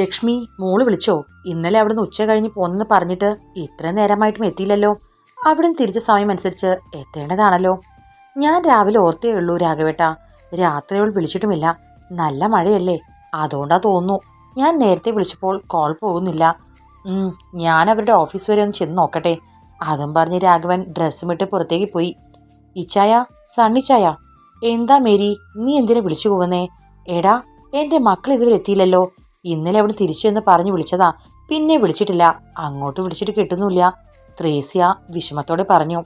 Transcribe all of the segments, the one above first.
ലക്ഷ്മി മോൾ വിളിച്ചോ? ഇന്നലെ അവിടുന്ന് ഉച്ച കഴിഞ്ഞ് പോന്നെന്ന് പറഞ്ഞിട്ട് ഇത്ര നേരമായിട്ടും എത്തിയില്ലല്ലോ. അവിടുന്ന് തിരിച്ച സമയം അനുസരിച്ച് എത്തേണ്ടതാണല്ലോ. ഞാൻ രാവിലെ ഓർത്തേ ഉള്ളൂ രാഘവേട്ട. രാത്രി അവൾ വിളിച്ചിട്ടുമില്ല. നല്ല മഴയല്ലേ. അതുകൊണ്ടാ തോന്നുന്നു. ഞാൻ നേരത്തെ വിളിച്ചപ്പോൾ കോൾ പോകുന്നില്ല. ഞാൻ അവരുടെ ഓഫീസ് വരെ ഒന്ന് ചെന്ന് നോക്കട്ടെ. അതും പറഞ്ഞ് രാഘവൻ ഡ്രസ്സും ഇട്ട് പുറത്തേക്ക് പോയി. ഇച്ചായ സണ്ണിച്ചായ എന്താ മേരി നീ എന്തിനാ വിളിച്ചു പോകുന്നേ? എടാ എന്റെ മക്കൾ ഇതുവരെ എത്തിയില്ലല്ലോ. ഇന്നലെ അവിടെ തിരിച്ചു എന്ന് പറഞ്ഞു വിളിച്ചതാ. പിന്നെ വിളിച്ചിട്ടില്ല. അങ്ങോട്ട് വിളിച്ചിട്ട് കിട്ടുന്നില്ല ത്രേസ്യ വിഷമത്തോടെ പറഞ്ഞു.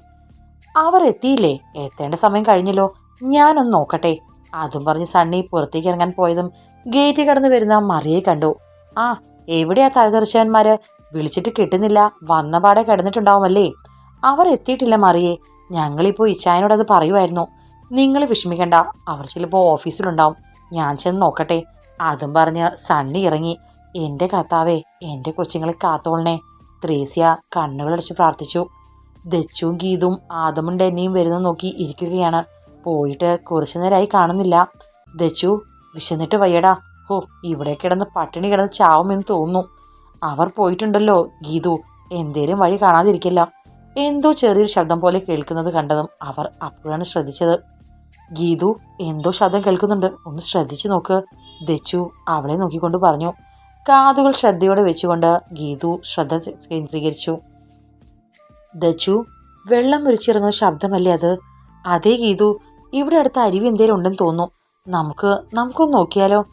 അവർ എത്തിയില്ലേ? എത്തേണ്ട സമയം കഴിഞ്ഞല്ലോ. ഞാനൊന്ന് നോക്കട്ടെ. അതും പറഞ്ഞ് സണ്ണി പുറത്തേക്ക് ഇറങ്ങാൻ പോയതും ഗേറ്റ് കടന്നു വരുന്ന മറിയെ കണ്ടു. ആ എവിടെയാ തലതെറിച്ചവന്മാര്? വിളിച്ചിട്ട് കിട്ടുന്നില്ല. വന്ന പാടെ കിടന്നിട്ടുണ്ടാവുമല്ലേ? അവർ എത്തിയിട്ടില്ല മറിയെ. ഞങ്ങളിപ്പോ ഇച്ചായനോട് അത് പറയുമായിരുന്നു. നിങ്ങൾ വിഷമിക്കണ്ട. അവർ ചിലപ്പോൾ ഓഫീസിലുണ്ടാവും. ഞാൻ ചെന്ന് നോക്കട്ടെ. അതും പറഞ്ഞ് സണ്ണി ഇറങ്ങി. എന്റെ കർത്താവേ എന്റെ കൊച്ചുങ്ങളെ കാത്തോളണേ ത്രേസ്യ കണ്ണുകളടച്ച് പ്രാർത്ഥിച്ചു. ദച്ചും ഗീതും ആദമും ഡെന്നിയും വരുന്ന നോക്കി ഇരിക്കുകയാണ്. പോയിട്ട് കുറച്ചു നേരമായി കാണുന്നില്ല. ദച്ചു വിശന്നിട്ട് വയ്യടാ. ഹോ ഇവിടെ കിടന്ന് പട്ടിണി കിടന്ന് ചാവുമെന്ന് തോന്നുന്നു. അവർ പോയിട്ടുണ്ടല്ലോ ഗീതു. എന്തേലും വഴി കാണാതിരിക്കില്ല. എന്തോ ചെറിയൊരു ശബ്ദം പോലെ കേൾക്കുന്നത് കണ്ടതും അവർ അപ്പോഴാണ് ശ്രദ്ധിച്ചത്. ഗീതു എന്തോ ശബ്ദം കേൾക്കുന്നുണ്ട്. ഒന്ന് ശ്രദ്ധിച്ചു നോക്ക്. ദച്ചു അവളെ നോക്കിക്കൊണ്ട് പറഞ്ഞു. കാതുകൾ ശ്രദ്ധയോടെ വെച്ചുകൊണ്ട് ഗീതു ശ്രദ്ധ കേന്ദ്രീകരിച്ചു. ദച്ചു വെള്ളം ഒലിച്ചിറങ്ങുന്ന ശബ്ദമല്ലേ അത്? അതേ ഗീതു ഇവിടെ അടുത്ത് അരുവി എന്തേലും ഉണ്ടെന്ന് തോന്നുന്നു. നമുക്ക് നമുക്കൊന്ന് നോക്കിയാലോ?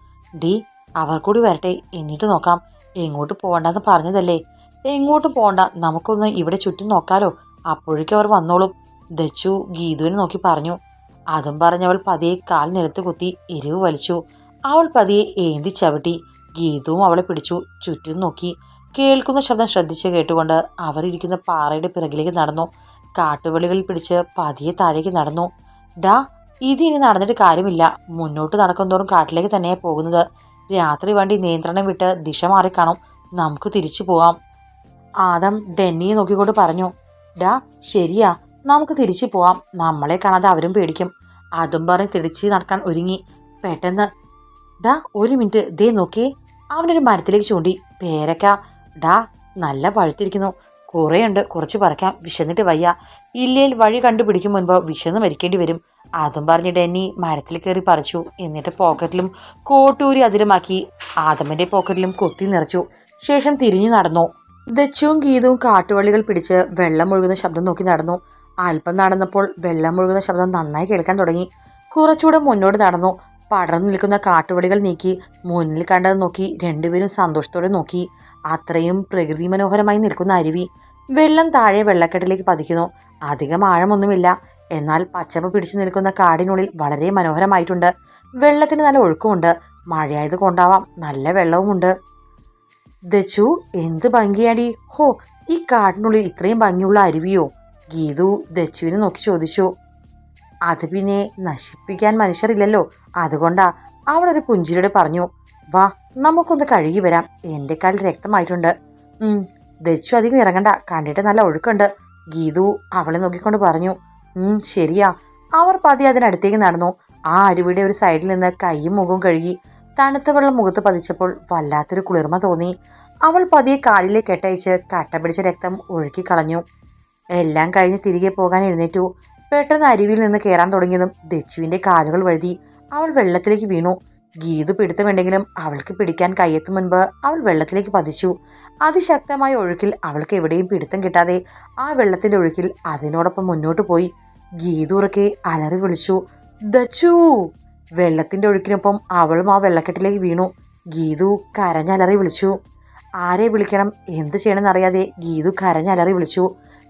ഡി അവർ കൂടി വരട്ടെ. എന്നിട്ട് നോക്കാം. എങ്ങോട്ട് പോകണ്ടെന്ന് പറഞ്ഞതല്ലേ? എങ്ങോട്ടും പോകണ്ട നമുക്കൊന്ന് ഇവിടെ ചുറ്റും നോക്കാലോ. അപ്പോഴേക്കും അവർ വന്നോളും. ദച്ചു ഗീതുവിനെ നോക്കി പറഞ്ഞു. അതും പറഞ്ഞവൾ പതിയെ കാൽ നിലത്ത് കുത്തി എരിവ് വലിച്ചു. അവൾ പതിയെ ഏന്തി ചവിട്ടി. ഗീതവും അവളെ പിടിച്ചു. ചുറ്റും നോക്കി. കേൾക്കുന്ന ശബ്ദം ശ്രദ്ധിച്ച് കേട്ടുകൊണ്ട് അവരിരിക്കുന്ന പാറയുടെ പിറകിലേക്ക് നടന്നു. കാട്ടുവെളികളിൽ പിടിച്ച് പതിയെ താഴേക്ക് നടന്നു. ഡാ ഇത് ഇനി നടന്നിട്ട് കാര്യമില്ല. മുന്നോട്ട് നടക്കുന്തോറും കാട്ടിലേക്ക് തന്നെയാണ് പോകുന്നത്. രാത്രി വണ്ടി നിയന്ത്രണം വിട്ട് ദിശ മാറിക്കാണും നമുക്ക് തിരിച്ചു പോവാം. ആദം ഡെന്നിയെ നോക്കിക്കൊണ്ട് പറഞ്ഞു. ഡാ ശരിയാ. നമുക്ക് തിരിച്ചു പോവാം. നമ്മളെ കാണാതെ അവരും പേടിക്കും. അതും പറഞ്ഞ് തിരിച്ച് നടക്കാൻ ഒരുങ്ങി. പെട്ടെന്ന് ഡാ ഒരു മിനിറ്റ് ദേ നോക്കേ അവനൊരു മരത്തിലേക്ക് ചൂണ്ടി പേരക്ക. ഡാ നല്ല പഴുത്തിരിക്കുന്നു. കുറേയുണ്ട് കുറച്ച് പറക്കാം. വിശന്നിട്ട് വയ്യ. ഇല്ലേൽ വഴി കണ്ടുപിടിക്കും മുൻപ് വിശന്ന് മരിക്കേണ്ടി വരും. അതും പറഞ്ഞ് ഡെന്നി മരത്തിൽ കയറി പറിച്ചു. എന്നിട്ട് പോക്കറ്റിലും കോട്ടൂരി അതിരമാക്കി ആദമന്റെ പോക്കറ്റിലും കൊത്തി നിറച്ചു. ശേഷം തിരിഞ്ഞു നടന്നു. ദച്ചുവും ഗീതവും കാട്ടുവള്ളികൾ പിടിച്ച് വെള്ളം ഒഴുകുന്ന ശബ്ദം നോക്കി നടന്നു. അല്പം നടന്നപ്പോൾ വെള്ളം ഒഴുകുന്ന ശബ്ദം നന്നായി കേൾക്കാൻ തുടങ്ങി. കുറച്ചുകൂടെ മുന്നോട്ട് നടന്നു. പടർന്നു നിൽക്കുന്ന കാട്ടുവളികൾ നീക്കി മുന്നിൽ കണ്ടത് നോക്കി രണ്ടുപേരും സന്തോഷത്തോടെ നോക്കി. അത്രയും പ്രകൃതി മനോഹരമായി നിൽക്കുന്ന അരുവി വെള്ളം താഴെ വെള്ളക്കെട്ടിലേക്ക് പതിക്കുന്നു. അധികം ആഴമൊന്നുമില്ല. എന്നാൽ പച്ചപ്പ് പിടിച്ചു നിൽക്കുന്ന കാടിനുള്ളിൽ വളരെ മനോഹരമായിട്ടുണ്ട്. വെള്ളത്തിന് നല്ല ഒഴുക്കുമുണ്ട്. മഴയായത് കൊണ്ടാവാം. നല്ല വെള്ളവുമുണ്ട്. ദച്ചു എന്ത് ഭംഗിയാടി. ഹോ ഈ കാടിനുള്ളിൽ ഇത്രയും ഭംഗിയുള്ള അരുവിയോ? ഗീതു ദച്ചുവിനെ നോക്കി ചോദിച്ചു. അത് പിന്നെ നശിപ്പിക്കാൻ മനുഷ്യരില്ലല്ലോ. അതുകൊണ്ടാ അവളൊരു പുഞ്ചിരിയോട് പറഞ്ഞു വാ നമുക്കൊന്ന് കഴുകി വരാം. എന്റെ കാലിൽ രക്തമായിട്ടുണ്ട്. ദച്ചു അധികം ഇറങ്ങണ്ട. കണ്ടിട്ട് നല്ല ഒഴുക്കുണ്ട്. ഗീതു അവളെ നോക്കിക്കൊണ്ട് പറഞ്ഞു ശരിയാ. അവർ പതി അതിനടുത്തേക്ക് നടന്നു. ആ അരുവിയുടെ ഒരു സൈഡിൽ നിന്ന് കൈയും മുഖവും കഴുകി തണുത്ത വെള്ളം മുഖത്ത് പതിച്ചപ്പോൾ വല്ലാത്തൊരു കുളിർമ തോന്നി. അവൾ പതിയെ കാലിലെ കെട്ടയച്ച് കട്ട പിടിച്ച രക്തം ഒഴുക്കി കളഞ്ഞു. എല്ലാം കഴിഞ്ഞ് തിരികെ പോകാൻ എഴുന്നേറ്റു. പെട്ടെന്ന് അരുവിയിൽ നിന്ന് കയറാൻ തുടങ്ങിയതും ദച്ചുവിന്റെ കാലുകൾ വഴുതി അവൾ വെള്ളത്തിലേക്ക് വീണു. ഗീതു പിടുത്തമുണ്ടെങ്കിലും അവൾക്ക് പിടിക്കാൻ കയ്യെത്തും മുൻപ് അവൾ വെള്ളത്തിലേക്ക് പതിച്ചു. അതിശക്തമായ ഒഴുക്കിൽ അവൾക്ക് എവിടെയും പിടുത്തം കിട്ടാതെ ആ വെള്ളത്തിന്റെ ഒഴുക്കിൽ അതിനോടൊപ്പം മുന്നോട്ട് പോയി. ഗീതു ഉറക്കെ അലറി വിളിച്ചു ദച്ചു! വെള്ളത്തിന്റെ ഒഴുക്കിനൊപ്പം അവളും ആ വെള്ളക്കെട്ടിലേക്ക് വീണു. ഗീതു കരഞ്ഞലറി വിളിച്ചു. ആരെ വിളിക്കണം? എന്ത് ചെയ്യണമെന്നറിയാതെ? ഗീതു കരഞ്ഞലറി വിളിച്ചു.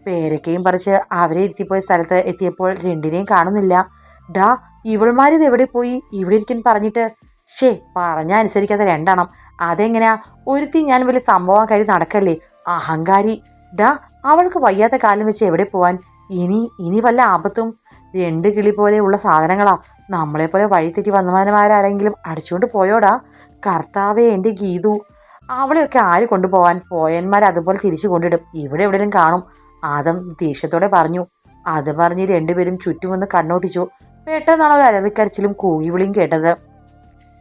പേരക്കയും പറിച്ച് അവരെ ഇരുത്തിപ്പോയ സ്ഥലത്ത് എത്തിയപ്പോൾ രണ്ടിനെയും കാണുന്നില്ല. ഡാ ഇവൾമാരിത് എവിടെ പോയി? ഇവിടെ ഇരിക്കാൻ പറഞ്ഞിട്ട്. ഷേ പറഞ്ഞ അനുസരിക്കാത്ത രണ്ടെണ്ണം. അതെങ്ങനെയാ ഒരുത്തി ഞാൻ വലിയ സംഭവം കഴി നടക്കല്ലേ? അഹങ്കാരി. ഡാ അവൾക്ക് വയ്യാത്ത കാലം വെച്ച് എവിടെ പോവാൻ? ഇനി ഇനി വല്ല ആപത്തും? രണ്ട് കിളി പോലെയുള്ള സാധനങ്ങളാ. നമ്മളെ പോലെ വഴിതെറ്റി വന്നവന്മാരാരെങ്കിലും അടിച്ചുകൊണ്ട് പോയോടാ കർത്താവേ എന്റെ ഗീതു. അവളെയൊക്കെ ആര് കൊണ്ടുപോകാൻ പോയന്മാർ അതുപോലെ തിരിച്ചു കൊണ്ടിടും. ഇവിടെ എവിടെയും കാണും. ആദം ദേഷ്യത്തോടെ പറഞ്ഞു അത് പറഞ്ഞ് രണ്ടുപേരും ചുറ്റുമൊന്ന് കണ്ണോട്ടിച്ചു. പെട്ടെന്നാണ് ഒരു അലറിക്കരച്ചിലും കൂകിവിളിയും കേട്ടത്.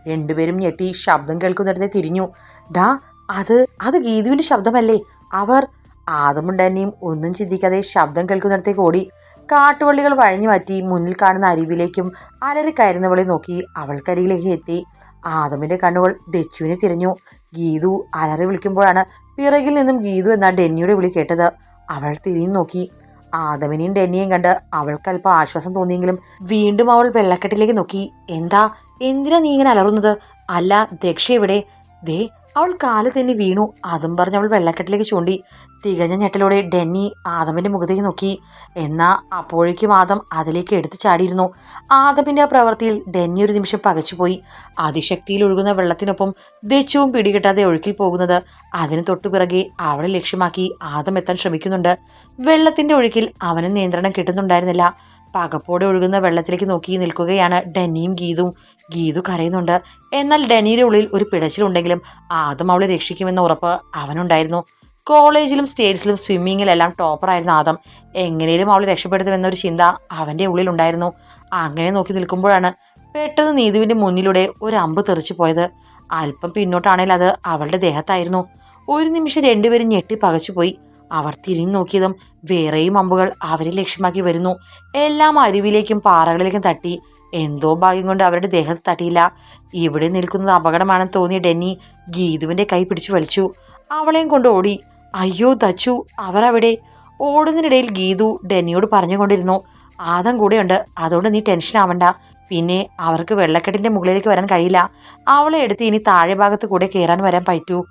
രണ്ടുപേരും ഞെട്ടി ശബ്ദം കേൾക്കുന്നിടത്തെ തിരിഞ്ഞു. ഡാ അത് അത് ഗീതുവിന്റെ ശബ്ദമല്ലേ? അവർ ആദമും ഡന്നിയും ഒന്നും ചിന്തിക്കാതെ ശബ്ദം കേൾക്കുന്നിടത്തേക്ക് ഓടി. കാട്ടുവള്ളികൾ വഴഞ്ഞു മാറ്റി മുന്നിൽ കാണുന്ന അരിവിലേക്കും അലറി കയറുന്നവളെ നോക്കി അവൾക്കരികിലേക്ക് എത്തി. ആദമിന്റെ കണ്ണുകൾ ദച്ചുവിനെ തിരഞ്ഞു. ഗീതു അലറി വിളിക്കുമ്പോഴാണ് പിറകിൽ നിന്നും ഗീതു എന്ന ഡെന്നിയുടെ വിളി കേട്ടത്. അവൾ തിരിഞ്ഞു നോക്കി. ആദമിനെയും ഡെന്നിയെയും കണ്ട് അവൾക്ക് അല്പം ആശ്വാസം തോന്നിയെങ്കിലും വീണ്ടും അവൾ വെള്ളക്കെട്ടിലേക്ക് നോക്കി. എന്താ? എന്തിനാ നീ ഇങ്ങനെ അലറുന്നത്? അല്ല ദക്ഷ എവിടെ? ദേ അവൾ കാൽ തന്നെ വീണു. അതും പറഞ്ഞ് അവൾ വെള്ളക്കെട്ടിലേക്ക് ചൂണ്ടി. തികഞ്ഞ ഞെട്ടലോടെ ഡെന്നി ആദമിന്റെ മുഖത്തേക്ക് നോക്കി. എന്നാ അപ്പോഴേക്കും ആദം അതിലേക്ക് എടുത്തു ചാടിയിരുന്നു. ആദമിന്റെ ആ പ്രവൃത്തിയിൽ ഡെന്നി ഒരു നിമിഷം പകച്ചുപോയി. അതിശക്തിയിൽ ഒഴുകുന്ന വെള്ളത്തിനൊപ്പം ദേശവും പിടികിട്ടാതെ ഒഴുക്കിൽ പോകുന്നത് അതിന് തൊട്ടുപിറകെ അവളെ ലക്ഷ്യമാക്കി ആദം എത്താൻ ശ്രമിക്കുന്നുണ്ട്. വെള്ളത്തിന്റെ ഒഴുക്കിൽ അവന് നിയന്ത്രണം കിട്ടുന്നുണ്ടായിരുന്നില്ല. പകപ്പോടെ ഒഴുകുന്ന വെള്ളത്തിലേക്ക് നോക്കി നിൽക്കുകയാണ് ഡെന്നിയും ഗീതുവും ഗീതു കരയുന്നുണ്ട്. എന്നാൽ ഡെന്നിയുടെ ഉള്ളിൽ ഒരു പിടച്ചിലുണ്ടെങ്കിലും ആദം അവളെ രക്ഷിക്കുമെന്ന ഉറപ്പ് അവനുണ്ടായിരുന്നു. കോളേജിലും സ്റ്റേറ്റ്സിലും സ്വിമ്മിങ്ങിലെല്ലാം ടോപ്പറായിരുന്ന ആദം. എങ്ങനെയും അവളെ രക്ഷപ്പെടുത്തുമെന്നൊരു ചിന്ത അവന്റെ ഉള്ളിലുണ്ടായിരുന്നു. അങ്ങനെ നോക്കി നിൽക്കുമ്പോഴാണ് പെട്ടെന്ന് നീതുവിന്റെ മുന്നിലൂടെ ഒരു അമ്പ് തെറിച്ചു പോയത്. അല്പം പിന്നോട്ടാണെങ്കിൽ അത് അവളുടെ ദേഹത്തായിരുന്നു. ഒരു നിമിഷം രണ്ടുപേരും ഞെട്ടി പകച്ചുപോയി അവർ തിരിഞ്ഞു നോക്കിയതും വേറെയും അമ്പുകൾ അവരെ ലക്ഷ്യമാക്കി വരുന്നു. എല്ലാം അരുവിലേക്കും പാറകളിലേക്കും തട്ടി. എന്തോ ഭാഗ്യം കൊണ്ട് അവരുടെ ദേഹത്ത് തട്ടിയില്ല. ഇവിടെ നിൽക്കുന്നത് അപകടമാണെന്ന് തോന്നിയ ഡെന്നി ഗീതുവിന്റെ കൈ പിടിച്ചു വലിച്ചു. അവളെയും കൊണ്ട് ഓടി. അയ്യോ ദച്ചു അവർ അവിടെ ഓടുന്നതിനിടയിൽ ഗീതു ഡെന്നിയോട് പറഞ്ഞുകൊണ്ടിരുന്നു. ആദം കൂടെയുണ്ട്. അതുകൊണ്ട് നീ ടെൻഷൻ ആവണ്ട. പിന്നെ അവർക്ക് വെള്ളക്കെട്ടിന്റെ മുകളിലേക്ക് വരാൻ കഴിയില്ല. അവളെ എടുത്ത് ഇനി താഴെ ഭാഗത്ത് കൂടെ കയറാൻ വരാൻ പറ്റൂ.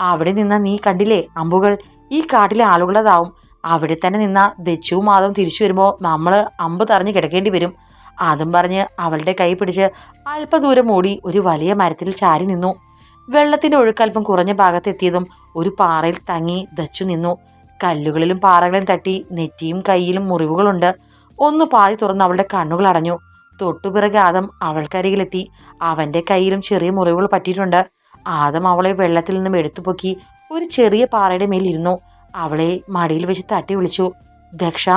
അവിടെ നിന്ന നീ കണ്ടില്ലേ അമ്പുകൾ? ഈ കാട്ടിലെ ആളുകളതാവും അവിടെ തന്നെ നിന്ന ദച്ചുവും മാധവും തിരിച്ചു വരുമ്പോൾ നമ്മൾ അമ്പ് തറഞ്ഞ് കിടക്കേണ്ടി വരും. അതും പറഞ്ഞ് അവളുടെ കൈ പിടിച്ച് അല്പദൂരം ഓടി ഒരു വലിയ മരത്തിൽ ചാരി നിന്നു. വെള്ളത്തിന്റെ ഒഴുക്കൽപ്പം കുറഞ്ഞ ഭാഗത്തെത്തിയതും ഒരു പാറയിൽ തങ്ങി ദച്ചു നിന്നു. കല്ലുകളിലും പാറകളിലും തട്ടി നെറ്റിയും കൈയിലും മുറിവുകളുണ്ട്. ഒന്ന് പാതി തുറന്ന് അവളുടെ കണ്ണുകൾ അടഞ്ഞു. തൊട്ടുപിറകെ ആദം അവൾക്കരികിലെത്തി. അവന്റെ കൈയിലും ചെറിയ മുറിവുകൾ പറ്റിയിട്ടുണ്ട്. ആദം അവളെ വെള്ളത്തിൽ നിന്നും എടുത്തുപൊക്കി ഒരു ചെറിയ പാറയുടെ മേലിരുന്നു. അവളെ മടിയിൽ വെച്ച് തട്ടി വിളിച്ചു. ദക്ഷ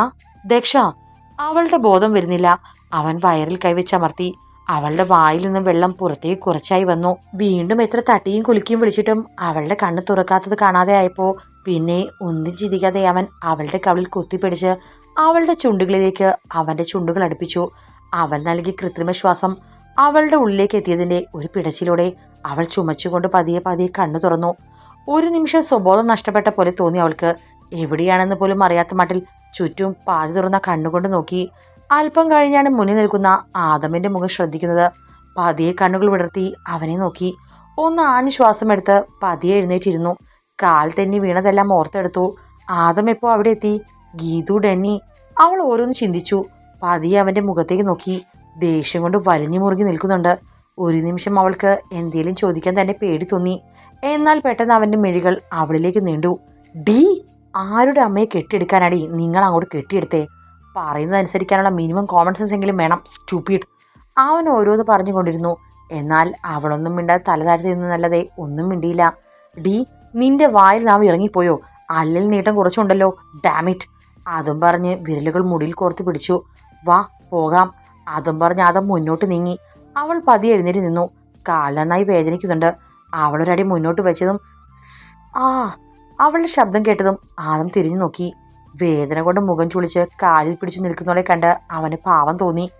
ദക്ഷ അവളുടെ ബോധം വരുന്നില്ല. അവൻ വയറിൽ കൈവച്ചമർത്തി അവളുടെ വായിൽ നിന്ന് വെള്ളം പുറത്തേക്ക് കുറച്ചായി വന്നു. വീണ്ടും എത്ര തട്ടിയും കുലുക്കിയും വിളിച്ചിട്ടും അവളുടെ കണ്ണ് തുറക്കാത്തത് കാണാതെ ആയപ്പോ പിന്നെ ഒന്നും ചിന്തിക്കാതെ അവൻ അവളുടെ കവിളിൽ കുത്തിപ്പിടിച്ച് അവളുടെ ചുണ്ടുകളിലേക്ക് അവന്റെ ചുണ്ടുകൾ അടുപ്പിച്ചു. അവൻ നൽകിയ കൃത്രിമ ശ്വാസം അവളുടെ ഉള്ളിലേക്ക് എത്തിയതിന്റെ ഒരു പിടച്ചിലൂടെ അവൾ ചുമച്ചുകൊണ്ട് പതിയെ പതിയെ കണ്ണു തുറന്നു. ഒരു നിമിഷം സ്വബോധം നഷ്ടപ്പെട്ട പോലെ തോന്നി അവൾക്ക്. എവിടെയാണെന്ന് പോലും അറിയാത്ത മട്ടിൽ ചുറ്റും പാതി തുറന്ന കണ്ണുകൊണ്ട് നോക്കി. അല്പം കഴിഞ്ഞാണ് മുന്നിൽ നിൽക്കുന്ന ആദമിന്റെ മുഖം ശ്രദ്ധിക്കുന്നത്. പതിയെ കണ്ണുകൾ വിടർത്തി അവനെ നോക്കി. ഒന്ന് ആഞ്ഞു ശ്വാസം എടുത്ത് പതിയെ എഴുന്നേറ്റിരുന്നു. കാൽ തെന്നി വീണതെല്ലാം ഓർത്തെടുത്തു. ആദം എപ്പോ അവിടെ എത്തി? ഗീതു ഡെന്നി അവൾ ഓരോന്ന് ചിന്തിച്ചു. പതിയെ അവന്റെ മുഖത്തേക്ക് നോക്കി. ദേഷ്യം കൊണ്ട് വലിഞ്ഞു മുറുകി നിൽക്കുന്നുണ്ട്. ഒരു നിമിഷം അവൾക്ക് എന്തേലും ചോദിക്കാൻ തന്നെ പേടി തോന്നി. എന്നാൽ പെട്ടെന്ന് അവന്റെ മിഴികൾ അവളിലേക്ക് നീണ്ടു. ഡി ആരുടെ അമ്മയെ കെട്ടിയെടുക്കാനാടി നിങ്ങൾ അങ്ങോട്ട് കെട്ടിയെടുത്തേ? പറയുന്നത് അനുസരിക്കാനുള്ള മിനിമം കോമൺ സെൻസ് എങ്കിലും വേണം. സ്റ്റൂപ്പിഡ് അവൻ ഓരോന്ന് പറഞ്ഞുകൊണ്ടിരുന്നു എന്നാൽ അവളൊന്നും മിണ്ടാതെ തല താഴ്ത്തി നിന്നല്ലാതെ ഒന്നും മിണ്ടിയില്ല. ഡി നിന്റെ വായിൽ നാം ഇറങ്ങിപ്പോയോ? അല്ലിൽ നീട്ടം കുറച്ചുണ്ടല്ലോ. ഡാമിറ്റ് അതും പറഞ്ഞ് വിരലുകൾ മുടിയിൽ കോർത്ത് പിടിച്ചു. വാ പോകാം. അതും പറഞ്ഞ് ആദം മുന്നോട്ട് നീങ്ങി. അവൾ പതി എഴുന്നേറ്റ് നിന്നു. കാൽ നന്നായി വേദനിക്കുന്നുണ്ട്. അവളൊരടി മുന്നോട്ട് വെച്ചതും ആ അവളുടെ ശബ്ദം കേട്ടതും ആദം തിരിഞ്ഞു നോക്കി. വേദന കൊണ്ട് മുഖം ചുളിച്ച് കാലിൽ പിടിച്ചു നിൽക്കുന്നവളെ കണ്ട് അവന് പാവം തോന്നി.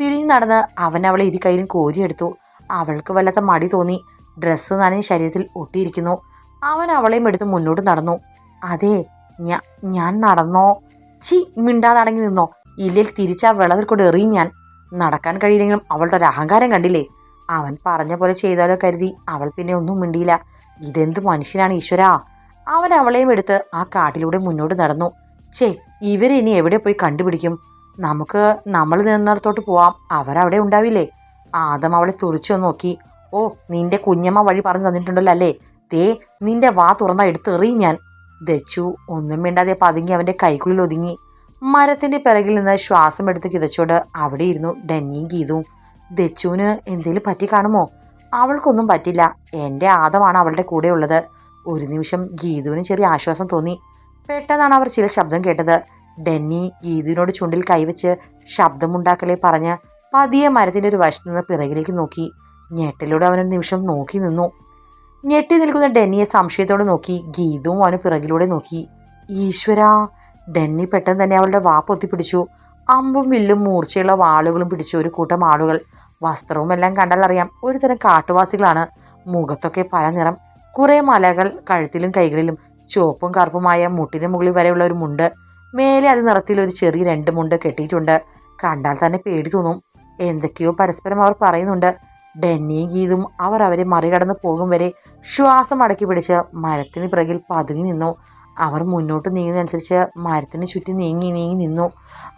തിരിഞ്ഞു നടന്ന് അവൻ അവളെ ഇരു കയ്യിലും കോരിയെടുത്തു അവൾക്ക് വല്ലാത്ത മടി തോന്നി. ഡ്രസ്സ് നനഞ്ഞ ശരീരത്തിൽ ഒട്ടിയിരിക്കുന്നു. അവൻ അവളെയും എടുത്ത് മുന്നോട്ട് നടന്നു. അതെ ഞാൻ നടന്നോ? ചി മിണ്ടാതടങ്ങി നിന്നോ? ഇല്ലിൽ തിരിച്ചാ വെള്ളത്തിൽ കൊണ്ട് എറിയും ഞാൻ. നടക്കാൻ കഴിയില്ലെങ്കിലും അവളുടെ ഒരു അഹങ്കാരം കണ്ടില്ലേ? അവൻ പറഞ്ഞ പോലെ ചെയ്താലോ കരുതി. അവൾ പിന്നെ ഒന്നും മിണ്ടിയില്ല. ഇതെന്ത് മനുഷ്യനാണ് ഈശ്വര? അവൻ അവളെയും എടുത്ത് ആ കാട്ടിലൂടെ മുന്നോട്ട് നടന്നു. ഛേ ഇവരെ ഇനി എവിടെ പോയി കണ്ടുപിടിക്കും? നമുക്ക് നമ്മൾ നിന്നിടത്തോട്ട് പോവാം. അവരവിടെ ഉണ്ടാവില്ലേ? ആദം അവളെ തുറിച്ചു നോക്കി. ഓ നിന്റെ കുഞ്ഞമ്മ വഴി പറഞ്ഞു തന്നിട്ടുണ്ടല്ലോ അല്ലേ? ദേ നിന്റെ വാ തുറന്ന എടുത്തെറിയും ഞാൻ. ദച്ചു ഒന്നും മിണ്ടാതെ പതുങ്ങി അവന്റെ കൈക്കുള്ളിൽ ഒതുങ്ങി. മരത്തിന്റെ പിറകിൽ നിന്ന് ശ്വാസം എടുത്ത് കിതച്ചോട് അവിടെ ഇരുന്നു ഡന്നിയും ഗീതുവും. ദച്ചുവിന് എന്തേലും പറ്റി കാണുമോ? അവൾക്കൊന്നും പറ്റില്ല. എന്റെ ആദമാണ് അവളുടെ കൂടെ ഉള്ളത്. ഒരു നിമിഷം ഗീതുവിന് ചെറിയ ആശ്വാസം തോന്നി. പെട്ടെന്നാണ് അവർ ചില ശബ്ദം കേട്ടത്. ഡെന്നി ഗീതുവിനോട് ചുണ്ടിൽ കൈവച്ച് ശബ്ദമുണ്ടാക്കലേ പറഞ്ഞ് പതിയെ മരത്തിന്റെ ഒരു വശത്ത് നിന്ന് പിറകിലേക്ക് നോക്കി. ഞെട്ടിലൂടെ അവനൊരു നിമിഷം നോക്കി നിന്നു. ഞെട്ടി നിൽക്കുന്ന ഡെന്നിയെ സംശയത്തോടെ നോക്കി. ഗീതവും അവന് പിറകിലൂടെ നോക്കി. ഈശ്വര ഡെന്നി പെട്ടെന്ന് തന്നെ അവളുടെ വാപ്പൊത്തി പിടിച്ചു അമ്പും വില്ലും മൂർച്ചയുള്ള വാളുകളും പിടിച്ച ഒരു കൂട്ടം ആളുകൾ. വസ്ത്രവും എല്ലാം കണ്ടാൽ അറിയാം ഒരു തരം കാട്ടുവാസികളാണ്. മുഖത്തൊക്കെ പല നിറം കുറേ മലകൾ കഴുത്തിലും കൈകളിലും ചുവപ്പും കറുപ്പുമായ മുട്ടിന് മുകളിൽ വരെയുള്ള ഒരു മുണ്ട്. മേലെ അത് നിറത്തിൽ ഒരു ചെറിയ രണ്ട് മുണ്ട് കെട്ടിയിട്ടുണ്ട്. കണ്ടാൽ തന്നെ പേടി തോന്നും. എന്തൊക്കെയോ പരസ്പരം അവർ പറയുന്നുണ്ട്. ഡെന്നിയും ഗീതും അവർ അവരെ മറികടന്ന് പോകും വരെ ശ്വാസം അടക്കി പിടിച്ച് മരത്തിന് പിറകിൽ പതുങ്ങി നിന്നു. അവർ മുന്നോട്ട് നീങ്ങുന്നതനുസരിച്ച് മരത്തിന് ചുറ്റി നീങ്ങി നീങ്ങി നിന്നു.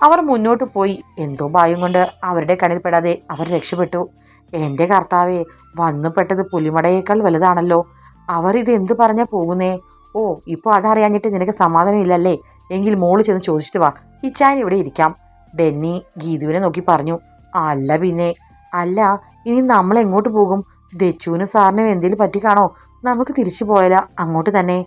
അവർ മുന്നോട്ട് പോയി. എന്തോ ഭയം കൊണ്ട് അവരുടെ കണ്ണിൽപ്പെടാതെ അവർ രക്ഷപ്പെട്ടു. എന്റെ കർത്താവെ വന്നുപെട്ടത് പുലിമടയേക്കാൾ വലുതാണല്ലോ. അവർ ഇത് എന്ത് പറഞ്ഞാൽ പോകുന്നേ? ഓ ഇപ്പോൾ അതറിയാഞ്ഞിട്ട് നിനക്ക് സമാധാനം ഇല്ലല്ലേ എങ്കിൽ മോൾ ചെന്ന് ചോദിച്ചിട്ട് വാ. ഇച്ചാൻ ഇവിടെ ഇരിക്കാം. ഡെന്നി ഗീതുവിനെ നോക്കി പറഞ്ഞു. അല്ല പിന്നെ. അല്ല ഇനി നമ്മൾ എങ്ങോട്ട് പോകും? ദച്ചുവിനും സാറിനും എന്തെങ്കിലും പറ്റിക്കാണോ? നമുക്ക് തിരിച്ചു പോയാല അങ്ങോട്ട് തന്നെ.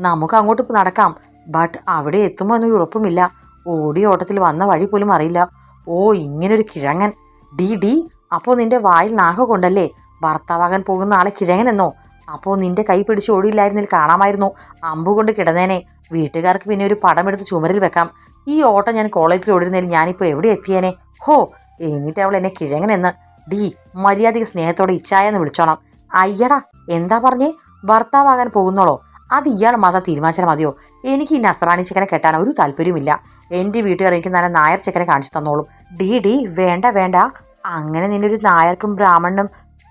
നമുക്ക് അങ്ങോട്ട് നടക്കാം. ബട്ട് അവിടെ എത്തുമോ ഒന്നും ഉറപ്പുമില്ല. ഓടി ഓട്ടത്തിൽ വന്ന വഴി പോലും അറിയില്ല. ഓ ഇങ്ങനൊരു കിഴങ്ങൻ. ഡി ഡി അപ്പോൾ നിന്റെ വായിൽ നാഹ കൊണ്ടല്ലേ? ഭർത്താവാകാൻ പോകുന്ന ആളെ കിഴങ്ങനെന്നോ? അപ്പോൾ നിന്റെ കൈ പിടിച്ച് ഓടിയില്ലായിരുന്നിൽ കാണാമായിരുന്നു. അമ്പ് കൊണ്ട് കിടന്നേനെ. വീട്ടുകാർക്ക് പിന്നെ ഒരു പടം എടുത്ത് ചുമരിൽ വെക്കാം. ഈ ഓട്ടം ഞാൻ കോളേജിൽ ഓടിരുന്നതിൽ ഞാനിപ്പോൾ എവിടെ എത്തിയേനെ? ഹോ എന്നിട്ട് അവൾ എന്നെ കിഴങ്ങനെന്ന് ഡി മര്യാദയ്ക്ക് സ്നേഹത്തോടെ ഇച്ഛായെന്ന് വിളിച്ചോണം. അയ്യടാ എന്താ പറഞ്ഞേ? ഭർത്താവാകാൻ പോകുന്നോളോ? അത് ഇയാൾ മാത്രം തീരുമാനിച്ചാൽ മതിയോ? എനിക്ക് ഈ നസറാണി ചിക്കനെ കെട്ടാൻ ഒരു താല്പര്യമില്ല എന്റെ വീട്ടുകാർ എനിക്ക് നല്ല നായർ ചിക്കനെ കാണിച്ചു തന്നോളും. ഡി ഡി വേണ്ട വേണ്ട. അങ്ങനെ നിന്നൊരു നായർക്കും ബ്രാഹ്മണനും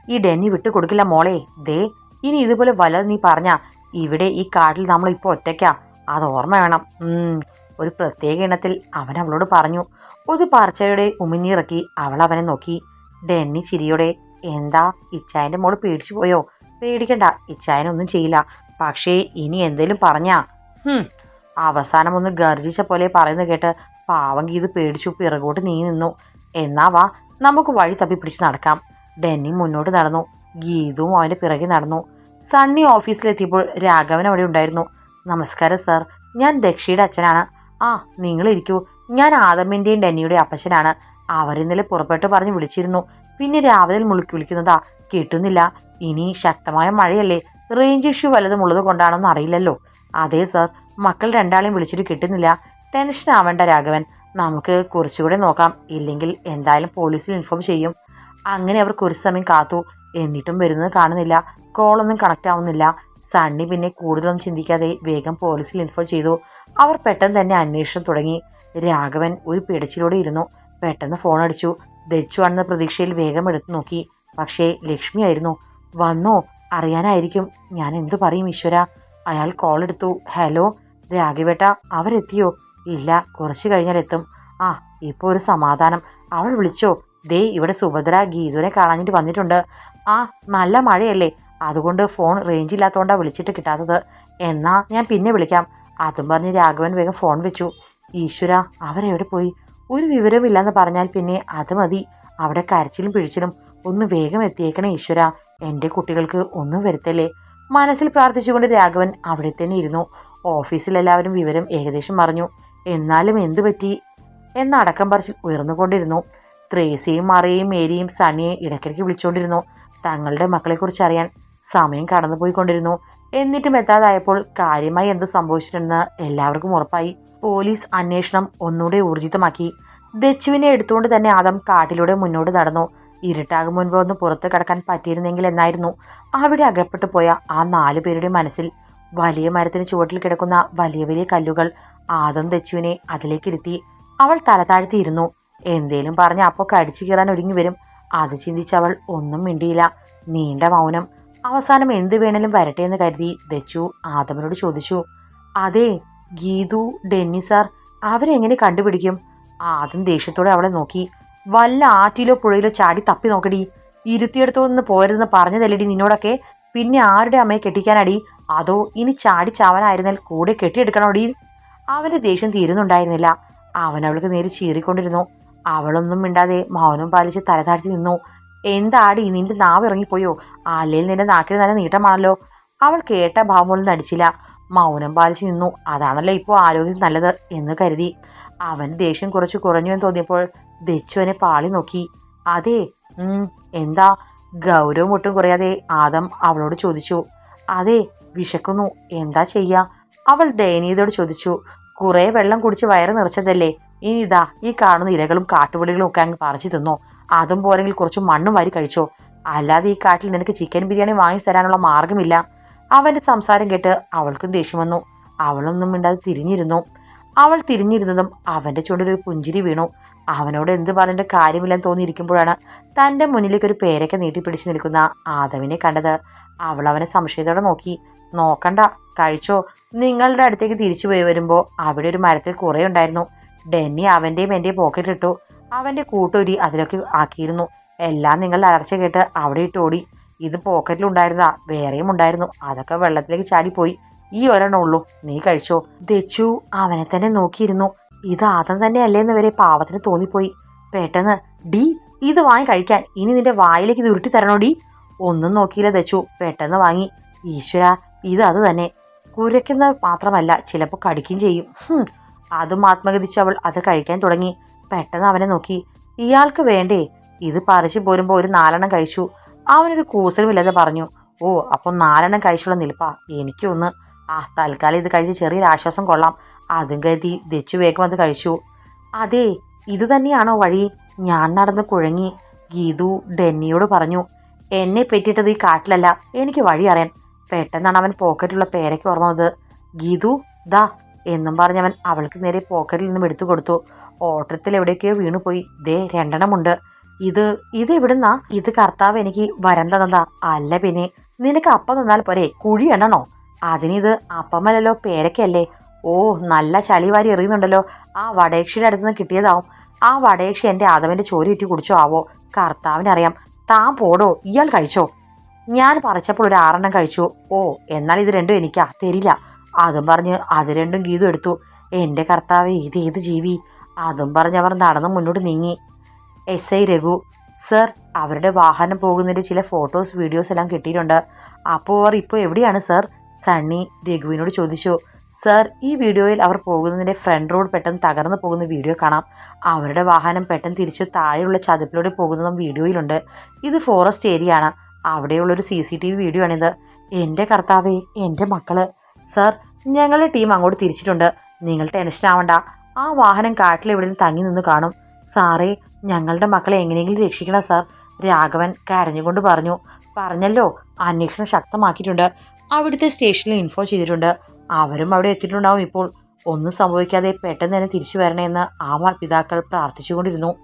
ഈ ഡെന്നി വിട്ടു കൊടുക്കില്ല മോളെ. ദേ ഇനി ഇതുപോലെ വല്ലത് നീ പറഞ്ഞ ഇവിടെ ഈ കാട്ടിൽ നമ്മൾ ഇപ്പോൾ ഒറ്റയ്ക്കാ. അത് ഓർമ്മ വേണം. ഒരു പ്രത്യേക ഇനത്തിൽ അവൻ അവളോട് പറഞ്ഞു ഒരു പറച്ചയുടെ ഉമിനീറക്കി അവൾ അവനെ നോക്കി. ഡെന്നി ചിരിയോടെ എന്താ ഇച്ചായന്റെ മോൾ പേടിച്ചു പോയോ? പേടിക്കണ്ട ഇച്ചായനൊന്നും ചെയ്യില്ല. പക്ഷേ ഇനി എന്തേലും പറഞ്ഞാ. അവസാനം ഒന്ന് ഗർജിച്ച പോലെ പറയുന്നത് കേട്ട് പാവം ഗീത് പേടിച്ചു പിറകോട്ട് നീ നിന്നു. എന്നാ വാ നമുക്ക് വഴി തപ്പി പിടിച്ച് നടക്കാം. ഡെന്നി മുന്നോട്ട് നടന്നു. ഗീതുവും അവന്റെ പിറകെ നടന്നു. സണ്ണി ഓഫീസിലെത്തിയപ്പോൾ രാഘവൻ അവിടെ ഉണ്ടായിരുന്നു. നമസ്കാരം സാർ. ഞാൻ ദക്ഷിയുടെ അച്ഛനാണ്. ആ നിങ്ങൾ ഇരിക്കൂ. ഞാൻ ആദമിന്റെയും ഡെന്നിയുടെയും അപ്പച്ചനാണ്. അവരിന്നലെ പുറപ്പെട്ട് പറഞ്ഞ് വിളിച്ചിരുന്നു. പിന്നെ രാവിലെ മുളുക്കി വിളിക്കുന്നതാ. കിട്ടുന്നില്ല. ഇനി ശക്തമായ മഴയല്ലേ. റേഞ്ച് ഇഷ്യൂ വല്ലതും ഉള്ളത് കൊണ്ടാണെന്ന് അറിയില്ലല്ലോ. അതെ സർ. മക്കൾ രണ്ടാളെയും വിളിച്ചിട്ട് കിട്ടുന്നില്ല. ടെൻഷൻ ആവേണ്ട രാഘവൻ. നമുക്ക് കുറച്ചുകൂടെ നോക്കാം. ഇല്ലെങ്കിൽ എന്തായാലും പോലീസിൽ ഇൻഫോം ചെയ്യും. അങ്ങനെ അവർക്ക് ഒരു സമയം കാത്തു. എന്നിട്ടും വരുന്നത് കാണുന്നില്ല. കോളൊന്നും കണക്റ്റ് ആവുന്നില്ല. സണ്ണി പിന്നെ കൂടുതലൊന്നും ചിന്തിക്കാതെ വേഗം പോലീസിൽ ഇൻഫോം ചെയ്തു. അവർ പെട്ടെന്ന് തന്നെ അന്വേഷണം തുടങ്ങി. രാഘവൻ ഒരു പിടച്ചിലൂടെ ഇരുന്നു. പെട്ടെന്ന് ഫോൺ അടിച്ചു. ദച്ചു ആണെന്ന പ്രതീക്ഷയിൽ വേഗം എടുത്തു നോക്കി. പക്ഷേ ലക്ഷ്മി ആയിരുന്നു. വന്നോ? അറിയാനായിരിക്കും. ഞാൻ എന്തു പറയും ഈശ്വര? അയാൾ കോൾ എടുത്തു. ഹലോ രാഘവേട്ട അവരെത്തിയോ? ഇല്ല കുറച്ച് കഴിഞ്ഞാൽ എത്തും. ആ ഇപ്പോൾ ഒരു സമാധാനം. അവൾ വിളിച്ചോ? ദേ ഇവിടെ സുഭദ്ര ഗീതുവിനെ കാണാഞ്ഞിട്ട് വന്നിട്ടുണ്ട്. ആ നല്ല മഴയല്ലേ? അതുകൊണ്ട് ഫോൺ റേഞ്ച് ഇല്ലാത്തതുകൊണ്ടാണ് വിളിച്ചിട്ട് കിട്ടാത്തത്. എന്നാ ഞാൻ പിന്നെ വിളിക്കാം. അതും പറഞ്ഞ് രാഘവൻ വേഗം ഫോൺ വെച്ചു. ഈശ്വര അവരെവിടെ പോയി? ഒരു വിവരമില്ലെന്ന് പറഞ്ഞാൽ പിന്നെ അത് മതി. അവിടെ കരച്ചിലും പിഴിച്ചിലും ഒന്ന് വേഗം എത്തിയേക്കണേ ഈശ്വര. എന്റെ കുട്ടികൾക്ക് ഒന്നും വരുത്തല്ലേ? മനസ്സിൽ പ്രാർത്ഥിച്ചുകൊണ്ട് രാഘവൻ അവിടെ തന്നെ ഇരുന്നു. ഓഫീസിലെല്ലാവരും വിവരം ഏകദേശം പറഞ്ഞു എന്നാലും എന്തു പറ്റി? എന്നടക്കം പറച്ചിൽ ഉയർന്നുകൊണ്ടിരുന്നു. ത്രേസിയും മറിയയും മേരിയും സണ്ണിയെ ഇടയ്ക്കിടയ്ക്ക് വിളിച്ചുകൊണ്ടിരുന്നു തങ്ങളുടെ മക്കളെക്കുറിച്ച് അറിയാൻ സമയം കടന്നുപോയിക്കൊണ്ടിരുന്നു എന്നിട്ടും എത്താതായപ്പോൾ കാര്യമായി എന്ത് സംഭവിച്ചിട്ടുണ്ടെന്ന് എല്ലാവർക്കും ഉറപ്പായി. പോലീസ് അന്വേഷണം ഒന്നുകൂടെ ഊർജിതമാക്കി. ദച്ചുവിനെ എടുത്തുകൊണ്ട് തന്നെ ആദം കാട്ടിലൂടെ മുന്നോട്ട് നടന്നു. ഇരുട്ടാകും മുൻപ് ഒന്ന് പുറത്ത് കടക്കാൻ പറ്റിയിരുന്നെങ്കിൽ എന്നായിരുന്നു. അവിടെ അകപ്പെട്ടു പോയ ആ നാലു പേരുടെ മനസ്സിൽ വലിയ മരത്തിന് ചുവട്ടിൽ കിടക്കുന്ന വലിയ വലിയ കല്ലുകൾ ആദം ദച്ചുവിനെ അതിലേക്കിരുത്തി അവൾ തല താഴ്ത്തിയിരുന്നു. എന്തേലും പറഞ്ഞ് അപ്പോൾ കടിച്ചു കീറാൻ ഒരുങ്ങി വരും. അത് ചിന്തിച്ച് അവൾ ഒന്നും മിണ്ടിയില്ല. നീണ്ട മൗനം. അവസാനം എന്ത് വേണേലും വരട്ടെ എന്ന് കരുതി ദച്ചു ആദമനോട് ചോദിച്ചു അതെ ഗീതു ഡെന്നി സാർ അവരെങ്ങനെ കണ്ടുപിടിക്കും? ആദ്യം ദേഷ്യത്തോടെ അവളെ നോക്കി. വല്ല ആറ്റിലോ പുഴയിലോ ചാടി തപ്പി നോക്കടി. ഇരുത്തിയെടുത്തോ നിന്ന് പോരുതെന്ന് പറഞ്ഞതല്ലടി നിന്നോടൊക്കെ. പിന്നെ ആരുടെ അമ്മയെ കെട്ടിക്കാനടി? അതോ ഇനി ചാടി ചാവാനായിരുന്നാൽ കൂടെ കെട്ടിയെടുക്കണോടി? അവന്റെ ദേഷ്യം തീരുന്നുണ്ടായിരുന്നില്ല. അവൻ അവൾക്ക് നേരെ ചീറിക്കൊണ്ടിരുന്നു. അവളൊന്നും മിണ്ടാതെ മൗനം പാലിച്ച് തലതാഴ്ത്തി നിന്നു. എന്താടി നിന്റെ നാവ് ഇറങ്ങിപ്പോയോ? അല്ലെങ്കിൽ നിന്റെ നാക്കിന് നല്ല നീട്ടമാണല്ലോ? അവൾ കേട്ട ഭാവം പോലും നടിച്ചില്ല. മൗനം പാലിച്ച് നിന്നു. അതാണല്ലോ ഇപ്പോൾ ആരോഗ്യം നല്ലത് എന്ന് കരുതി. അവൻ ദേഷ്യം കുറച്ച് കുറഞ്ഞു എന്ന് തോന്നിയപ്പോൾ ദച്ചുവനെ പാളി നോക്കി. അതെ എന്താ? ഗൗരവം ഒട്ടും കുറയാതെ ആദം അവളോട് ചോദിച്ചു. അതെ വിശക്കുന്നു. എന്താ ചെയ്യുക അവൾ ദയനീയതയോട് ചോദിച്ചു. കുറേ വെള്ളം കുടിച്ച് വയറ് നിറച്ചതല്ലേ? ഇനി ഇതാ ഈ കാണുന്ന ഇലകളും കാട്ടുപൊടികളും ഒക്കെ അങ്ങ് പറിച്ചു തിന്നോ. അതും പോരെങ്കിൽ കുറച്ച് മണ്ണും വാരി കഴിച്ചോ. അല്ലാതെ ഈ കാട്ടിൽ നിനക്ക് ചിക്കൻ ബിരിയാണി വാങ്ങി തരാനുള്ള മാർഗമില്ല അവന്റെ സംസാരം കേട്ട് അവൾക്കും ദേഷ്യം വന്നു. അവളൊന്നും മിണ്ടാതെ തിരിഞ്ഞിരുന്നു. അവൾ തിരിഞ്ഞിരുന്നതും അവന്റെ ചുണ്ടിലൊരു പുഞ്ചിരി വീണു. അവനോട് എന്ത് പറഞ്ഞിട്ട് കാര്യമില്ലെന്ന് തോന്നിയിരിക്കുമ്പോഴാണ് തന്റെ മുന്നിലേക്ക് ഒരു പേരൊക്കെ നീട്ടിപ്പിടിച്ച് നിൽക്കുന്ന ആദവിനെ കണ്ടത്. അവൾ അവനെ സംശയത്തോടെ നോക്കി. നോക്കണ്ട കഴിച്ചോ. നിങ്ങളുടെ അടുത്തേക്ക് തിരിച്ചു പോയി വരുമ്പോൾ അവിടെ ഒരു മരത്തിൽ കുറേ ഉണ്ടായിരുന്നു. ഡെന്നി അവന്റെയും എന്റെയും പോക്കറ്റിട്ടു അവന്റെ കൂട്ടൊരി അതിലൊക്കെ ആക്കിയിരുന്നു. എല്ലാം നിങ്ങൾ അലർച്ച കേട്ട് അവിടെ ഇട്ട് ഓടി. ഇത് പോക്കറ്റിലുണ്ടായിരുന്നതാ വേറെയും ഉണ്ടായിരുന്നു. അതൊക്കെ വെള്ളത്തിലേക്ക് ചാടിപ്പോയി. ഈ ഒരെണ്ണം ഉള്ളൂ. നീ കഴിച്ചോ. ദച്ചു അവനെ തന്നെ നോക്കിയിരുന്നു. ഇത് ആദം തന്നെയല്ലേന്ന് വരെ പാവത്തിന് തോന്നിപ്പോയി. പെട്ടെന്ന് ഡി ഇത് വാങ്ങി കഴിക്കാൻ. ഇനി നിന്റെ വായിലേക്ക് ഇത് ഉരുട്ടി തരണോ ഡി? ഒന്നും നോക്കിയില്ല ദച്ചു. പെട്ടെന്ന് വാങ്ങി. ഈശ്വര ഇത് അത് തന്നെ. കുരയ്ക്കുന്നത് മാത്രമല്ല ചിലപ്പോൾ കടിക്കുകയും ചെയ്യും. അതും ആത്മഗതിച്ച് അവൾ അത് കഴിക്കാൻ തുടങ്ങി. പെട്ടെന്ന് അവനെ നോക്കി. ഇയാൾക്ക് വേണ്ടേ? ഇത് പറിച്ചു പോരുമ്പോൾ ഒരു നാലെണ്ണം കഴിച്ചു. അവനൊരു കൂസലുമില്ലാതെ പറഞ്ഞു. ഓ അപ്പം നാലെണ്ണം കഴിച്ചുള്ള നിൽപ്പാ. എനിക്കൊന്ന്. ആ തൽക്കാലം ഇത് കഴിച്ച് ചെറിയൊരു ആശ്വാസം കൊള്ളാം. അതും കരുതി ദച്ചു വേഗം അത് കഴിച്ചു. അതെ ഇത് തന്നെയാണോ വഴി? ഞാൻ നടന്ന് കുഴങ്ങി. ഗീതു ഡെന്നിയോട് പറഞ്ഞു. എന്നെ പറ്റിയിട്ടത് ഈ കാട്ടിലല്ല. എനിക്ക് വഴി അറിയാൻ. പെട്ടെന്നാണ് അവൻ പോക്കറ്റിലുള്ള പേരയ്ക്ക് ഓർമ്മ വന്നത്. ഗീതു ദാ എന്നും പറഞ്ഞവൻ അവൾക്ക് നേരെ പോക്കറ്റിൽ നിന്നും എടുത്തു കൊടുത്തു. ഓട്ടത്തിൽ എവിടേക്കോ വീണുപോയി. ദേ രണ്ടെണ്ണമുണ്ട്. ഇത് ഇത് എവിടുന്നാ? ഇത് കർത്താവ് എനിക്ക് വരം തന്നതാ. അല്ല പിന്നെ നിനക്ക് അപ്പം തന്നാൽ പോരെ. കുഴി എണ്ണണോ? അതിനിത് അപ്പമല്ലല്ലോ പേരക്കല്ലേ ഓ നല്ല ചളി വാരി എറിയുന്നുണ്ടല്ലോ. ആ വടയക്ഷിയുടെ അടുത്ത് നിന്ന് കിട്ടിയതാവും. ആ വടയക്ഷി എന്റെ ചോരി ഇറ്റി കുടിച്ചോ ആവോ? കർത്താവിനറിയാം. താൻ പോടോ ഇയാൾ കഴിച്ചോ? ഞാൻ പറിച്ചപ്പോൾ ഒരു ആറെണ്ണം കഴിച്ചു. ഓ എന്നാൽ ഇത് രണ്ടും എനിക്കാ. തരില്ല. അതും പറഞ്ഞ് അത് രണ്ടും ഗീതു എടുത്തു. എന്റെ കർത്താവ് ഇത് ഏത് ജീവി? അതും പറഞ്ഞ് അവർ നടന്ന് മുന്നോട്ട് നീങ്ങി. എസ്. ഐ. രഘു സർ അവരുടെ വാഹനം പോകുന്നതിന്റെ ചില ഫോട്ടോസ് വീഡിയോസ് എല്ലാം കിട്ടിയിട്ടുണ്ട്. അപ്പോൾ അവർ ഇപ്പോൾ എവിടെയാണ് സർ? സണ്ണി രഘുവിനോട് ചോദിച്ചു. സർ ഈ വീഡിയോയിൽ അവർ പോകുന്നതിന്റെ ഫ്രണ്ട് റോഡ് പെട്ടെന്ന് തകർന്നു പോകുന്ന വീഡിയോ കാണാം. അവരുടെ വാഹനം പെട്ടെന്ന് തിരിച്ച് താഴെയുള്ള ചതുപ്പിലൂടെ പോകുന്നതും വീഡിയോയിലുണ്ട്. ഇത് ഫോറസ്റ്റ് ഏരിയ ആണ് അവിടെയുള്ളൊരു C C T V video ആണിത്. എന്റെ കർത്താവേ എന്റെ മക്കൾ സർ ഞങ്ങളുടെ ടീം അങ്ങോട്ട് തിരിച്ചിട്ടുണ്ട്. നിങ്ങൾ ടെൻഷൻ ആവണ്ട. ആ വാഹനം കാട്ടിലെവിടെയും തങ്ങി നിന്ന് കാണും. സാറേ ഞങ്ങളുടെ മക്കളെ എങ്ങനെയെങ്കിലും രക്ഷിക്കണം സാർ. രാഘവൻ കരഞ്ഞുകൊണ്ട് പറഞ്ഞു. പറഞ്ഞല്ലോ അന്വേഷണം ശക്തമാക്കിയിട്ടുണ്ട്. അവിടുത്തെ സ്റ്റേഷനിൽ ഇൻഫോ ചെയ്തിട്ടുണ്ട്. അവരും അവിടെ എത്തിയിട്ടുണ്ടാവും ഇപ്പോൾ. ഒന്നും സംഭവിക്കാതെ പെട്ടെന്ന് തന്നെ തിരിച്ചു വരണമെന്ന് ആ പിതാക്കൾ പ്രാർത്ഥിച്ചുകൊണ്ടിരുന്നു.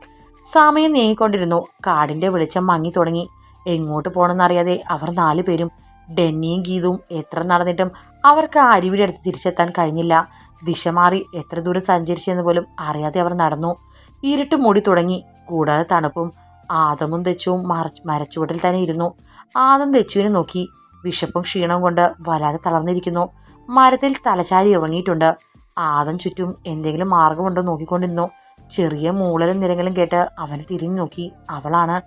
സമയം നീങ്ങിക്കൊണ്ടിരുന്നു. കാടിന്റെ വെളിച്ചം മങ്ങി തുടങ്ങി. എങ്ങോട്ട് പോകണമെന്നറിയാതെ അവർ നാലു പേരും ഡെന്നിയും ഗീതും എത്ര നടന്നിട്ടും അവർക്ക് ആ അരുവിയുടെ അടുത്ത് തിരിച്ചെത്താൻ കഴിഞ്ഞില്ല. ദിശ മാറി എത്ര ദൂരം സഞ്ചരിച്ചെന്ന് പോലും അറിയാതെ അവർ നടന്നു. ഇരുട്ട് മൂടി തുടങ്ങി. കൂടാതെ തണുപ്പും ആദമും തെച്ചുവും മറ മരച്ചുവട്ടിൽ തന്നെ ഇരുന്നു. ആദം തെച്ചുവിനെ നോക്കി. വിഷപ്പും ക്ഷീണവും കൊണ്ട് വല്ലാതെ തളർന്നിരിക്കുന്നു. മരത്തിൽ തലചാരി ഉറങ്ങിയിട്ടുണ്ട്. ആദം ചുറ്റും എന്തെങ്കിലും മാർഗമുണ്ടോ നോക്കിക്കൊണ്ടിരുന്നു. ചെറിയ മൂളലും നിരങ്ങലും കേട്ട് അവൻ തിരിഞ്ഞു നോക്കി. അവളാണ്.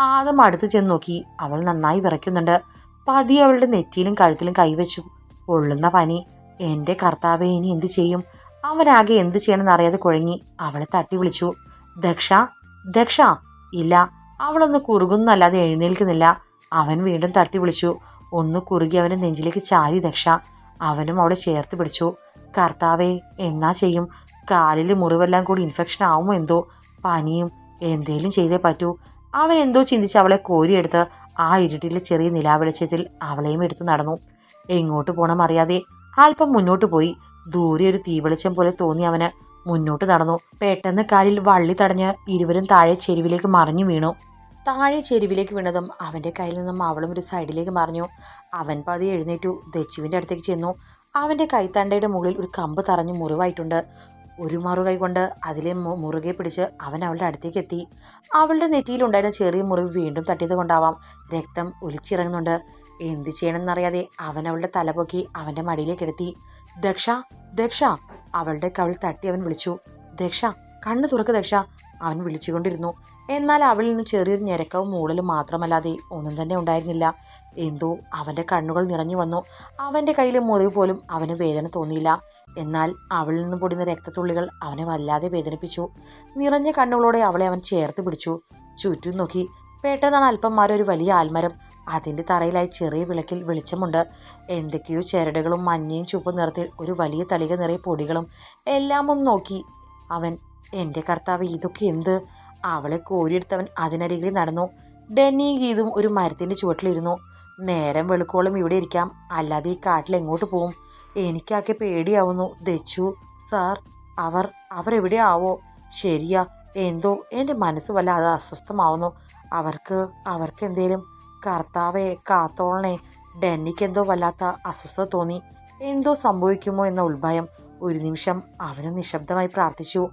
ആദം അടുത്ത് ചെന്ന് നോക്കി. അവൾ നന്നായി വിറയ്ക്കുന്നുണ്ട്. പതി അവളുടെ നെറ്റിയിലും കഴുത്തിലും കൈവച്ചു പൊള്ളുന്ന പനി. എന്റെ കർത്താവെ ഇനി എന്തു ചെയ്യും? അവനാകെ എന്തു ചെയ്യണമെന്ന് അറിയാതെ കുഴങ്ങി അവളെ തട്ടി വിളിച്ചു. ദക്ഷ ദക്ഷ ഇല്ല. അവളൊന്ന് കുറുകുന്നല്ലാതെ എഴുന്നേൽക്കുന്നില്ല. അവൻ വീണ്ടും തട്ടി വിളിച്ചു. ഒന്ന് കുറുകി അവന്റെ നെഞ്ചിലേക്ക് ചാരി ദക്ഷ. അവനും അവളെ ചേർത്ത് പിടിച്ചു. കർത്താവെ എന്നാ ചെയ്യും? കാലിൽ മുറിവെല്ലാം കൂടി ഇൻഫെക്ഷൻ ആവുമോ എന്തോ? പനിയും എന്തേലും ചെയ്തേ പറ്റൂ. അവൻ എന്തോ ചിന്തിച്ച് അവളെ കോരിയെടുത്ത് ആ ഇരുട്ടിലെ ചെറിയ നിലാവെളിച്ചത്തിൽ അവളെയും എടുത്തു നടന്നു. എങ്ങോട്ട് പോണം അറിയാതെ അല്പം മുന്നോട്ട് പോയി. ദൂരെ ഒരു തീവെളിച്ചം പോലെ തോന്നി അവന്. മുന്നോട്ട് നടന്നു. പെട്ടെന്ന് കാലിൽ വള്ളി തടഞ്ഞ് ഇരുവരും താഴെ ചെരുവിലേക്ക് മറിഞ്ഞു വീണു. താഴെ ചെരുവിലേക്ക് വീണതും അവന്റെ കയ്യിൽ നിന്നും അവളും ഒരു സൈഡിലേക്ക് മറിഞ്ഞു. അവൻ പതി എഴുന്നേറ്റു. ദച്ചുവിന്റെ അടുത്തേക്ക് ചെന്നു. അവന്റെ കൈത്തണ്ടയുടെ മുകളിൽ ഒരു കമ്പ് തറഞ്ഞു മുറിവായിട്ടുണ്ട്. ഒരു മാറു കൊണ്ട് അതിലെ മുറുകെ പിടിച്ച് അവൻ അവളുടെ അടുത്തേക്ക് എത്തി. അവളുടെ നെറ്റിയിലുണ്ടായിരുന്ന ചെറിയ മുറിവ് വീണ്ടും തട്ടിയത് കൊണ്ടാവാം. രക്തം ഒലിച്ചിറങ്ങുന്നുണ്ട്. എന്ത് ചെയ്യണമെന്നറിയാതെ അവൻ അവളുടെ തലപൊക്കി അവന്റെ മടിയിലേക്ക് എടുത്തി ദക്ഷ ദക്ഷ അവളുടെ കവിൾ തട്ടി അവൻ വിളിച്ചു. ദക്ഷ കണ്ണു തുറക്ക് ദക്ഷ അവൻ വിളിച്ചുകൊണ്ടിരുന്നു. എന്നാൽ അവളിൽ നിന്നും ചെറിയൊരു ഞെരക്കവും മൂളലും മാത്രമല്ലാതെ ഒന്നും തന്നെ ഉണ്ടായിരുന്നില്ല. എന്തോ അവന്റെ കണ്ണുകൾ നിറഞ്ഞു വന്നു. അവന്റെ കയ്യിലെ മുറിവ് പോലും അവന് വേദന തോന്നിയില്ല. എന്നാൽ അവളിൽ നിന്ന് പൊടിയുന്ന രക്തത്തുള്ളികൾ അവനെ വല്ലാതെ വേദനിപ്പിച്ചു. നിറഞ്ഞ കണ്ണുകളോടെ അവളെ അവൻ ചേർത്ത് പിടിച്ചു. ചുറ്റും നോക്കി. പെട്ടെന്നാണ് അല്പന്മാരെ ഒരു വലിയ ആൽമരം. അതിന്റെ തറയിലായി ചെറിയ വിളക്കിൽ വെളിച്ചമുണ്ട്. എന്തൊക്കെയോ ചരടുകളും മഞ്ഞയും ചുവപ്പ് നിറത്തിൽ ഒരു വലിയ തളിക നിറയെ പൊടികളും. എല്ലാം ഒന്ന് നോക്കി. അവൻ എന്റെ കർത്താവ് ഇതൊക്കെ എന്ത്? അവളെ കോരിയെടുത്തവൻ അതിനരികിൽ നടന്നു. ഡെന്നിയും ഗീതും ഒരു മരത്തിന്റെ ചുവട്ടിലിരുന്നു. നേരം വെളുക്കോളം ഇവിടെ ഇരിക്കാം. അല്ലാതെ ഈ കാട്ടിൽ എങ്ങോട്ട് പോവും? എനിക്കാക്കെ പേടിയാവുന്നു. ദച്ചു സാർ അവർ എവിടെയാവോ ശരിയാ എന്തോ എന്റെ മനസ്സ് വല്ലാതെ അസ്വസ്ഥമാവുന്നു. അവർക്ക് അവർക്ക് എന്തേലും കർത്താവെ കാത്തോളണേ ഡെന്നിക്ക് എന്തോ വല്ലാത്ത അസ്വസ്ഥത തോന്നി. എന്തോ സംഭവിക്കുമോ എന്ന ഉത്ഭയം. ഒരു നിമിഷം അവനും നിശബ്ദമായി പ്രാർത്ഥിച്ചു.